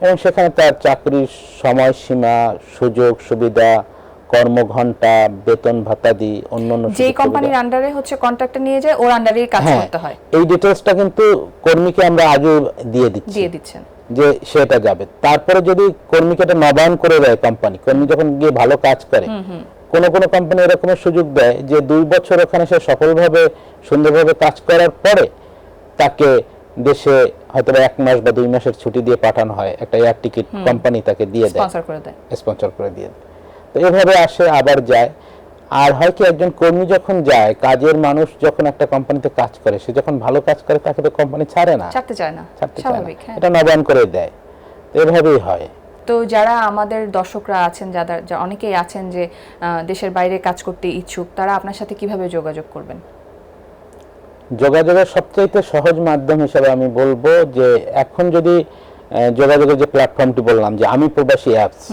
এবং সেখানে তার চাকরির সময়সীমা সুযোগ সুবিধা কর্মঘণ্টা বেতন ভাতাদি অন্যান্য যেই সুযোগ সুবিধা- কোম্পানির আন্ডারে হচ্ছে কন্ট্রাক্টর নিয়ে যায় ওর আন্ডারে কাজ হ্যাঁ করতে হয়। এই ডিটেলসটা কিন্তু কর্মীকে আমরা আগে দিয়ে দিচ্ছি। দিয়ে দিচ্ছেন। যে সেটা যাবে। তারপরে যদি কর্মীকে এটা নবায়ন করে দেয় কোম্পানি কর্মী যখন গিয়ে ভালো কাজ করে কোন কোন কোম্পানি এরকমের সুযোগ দেয় যে দুই বছর ওখানে সে সফলভাবে সুন্দরভাবে কাজ করার পরে তাকে দেশে হয়তো এক মাস বা দুই মাসের ছুটি দিয়ে পাঠানো হয় একটা এয়ার টিকিট কোম্পানি তাকে দিয়ে দেয়। স্পন্সর করে দেয়। স্পন্সর করে দিয়ে দেয়। তো এভাবে আসে আবার যায়। আর হয় কি একজন কর্মী যখন যায় কাজের মানুষ যখন একটা কোম্পানিতে কাজ করে সে যখন ভালো কাজ করে তাকে তো কোম্পানি ছাড়ে না। ছাড়তে চায় না। ছাড়তে চায় না। হ্যাঁ। এটা নবায়ন করে দেয়। তো এভাবেই হয়। তো যারা আমাদের দর্শকরা আছেন যারা অনেকেই আছেন যে দেশের বাইরে কাজ করতে ইচ্ছুক তারা আপনার সাথে কীভাবে যোগাযোগ করবেন? যোগাযোগের সবচাইতে সহজ মাধ্যম হিসেবে আমি বলব যে এখন যদি যোগাযোগের যে প্ল্যাটফর্মটি বললাম, যে আমি প্রবাসী অ্যাপস